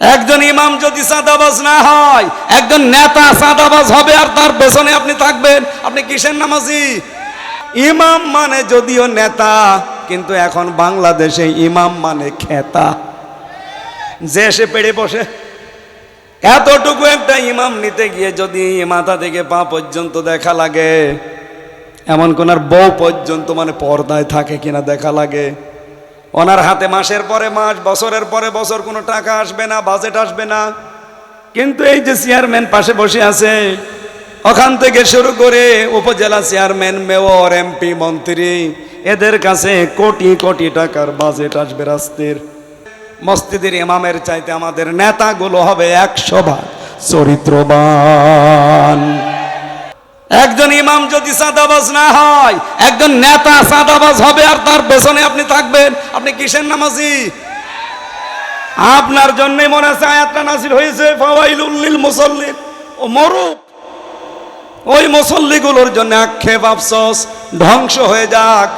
একজন ইমাম যদি সাদাবাজ না হয়, একজন নেতা সাদাবাজ হবে আর তার পেছনে আপনি থাকবেন। আপনি কিসের নামাজি? ইমাম মানে যদিও নেতা, কিন্তু এখন বাংলাদেশে ইমাম মানে খেতা। যে এসে পেড়ে বসে। এতটুকু একটা ইমাম নিতে গিয়ে যদি মাথা থেকে পা পর্যন্ত দেখা লাগে, এমন কোনার বউ পর্যন্ত মানে পর্দায় থাকে কিনা দেখা লাগে। ওনার হাতে মাসের পরে মাস, বছরের পরে বছর, কোনো টাকা আসবে না বাজেট আসবে না। কিন্তু এই যে চেয়ারম্যান পাশে বসে আছে, ওখান থেকে শুরু করে উপজেলা চেয়ারম্যান মেয়র এমপি মন্ত্রী, এদের কাছে কোটি কোটি টাকার বাজেট আসবে রাস্তের। মসজিদের ইমামের চাইতে আমাদের নেতাগুলো হবে একশো ভাগ চরিত্রবান। একজন ইমাম যদি সাদাবাজ না হয়, একজন নেতা সাদাবাজ হবে আর তার পেছনে আপনি থাকবেন। আপনি কিসের নামাজি? আপনার জন্যই মনে আছে আয়াতটা নাসির হয়েছে, ফাওয়াইলুল মুসল্লিন। ও মরুক। ওই মুসল্লিগুলোর জন্য আক্ষেপ আফসোস। ধ্বংস হয়ে যাক।